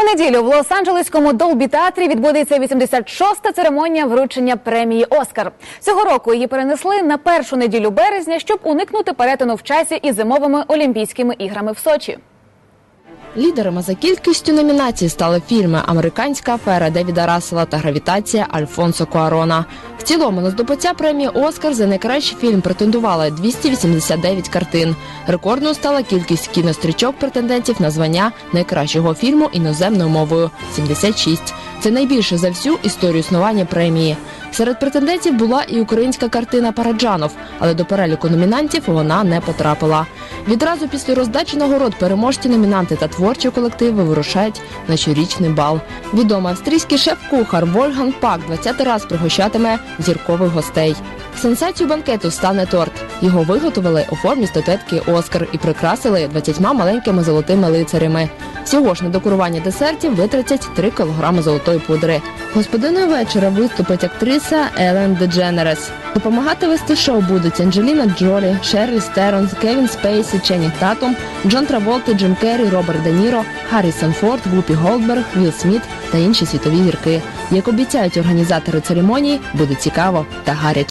У неділю в Лос-Анджелеському Долбі театрі відбудеться 86-та церемонія вручення премії Оскар. Цього року її перенесли на першу неділю березня, щоб уникнути перетину в часі із зимовими Олімпійськими іграми в Сочі. Лідерами за кількістю номінацій стали фільми Американська афера Девіда Рассела та Гравітація Альфонсо Куарона. В цілому на здобуття премії Оскар за найкращий фільм претендували 289 картин. Рекордною стала кількість кінострічок претендентів на звання найкращого фільму іноземною мовою 76. Це найбільше за всю історію існування премії. Серед претендентів була і українська картина Параджанов, але до переліку номінантів вона не потрапила. Відразу після роздачі нагород переможці номінанти та творчі колективи вирушають на щорічний бал. Відомий австрійський шеф-кухар Вольган Пак 20 раз пригощатиме зіркових гостей. Сенсацією банкету стане торт. Його виготовили у формі статуетки Оскар і прикрасили 20 маленькими золотими лицарями. Всього ж на декорування десертів витратять 3 кг золотої пудри. Господиною вечора виступить актриса Елен Дедженерес. Допомагати вести шоу будуть Анджеліна Джолі, Шерлі Стерон, Кевін Спейсі, Ченні Татум, Джон Траволта, Джим Керрі, Роберт Де Ніро, Харрісон Форд, Гупі Голдберг, Вілл Сміт та інші світові гірки. Як обіцяють організатори церемонії, буде цікаво та гаряче.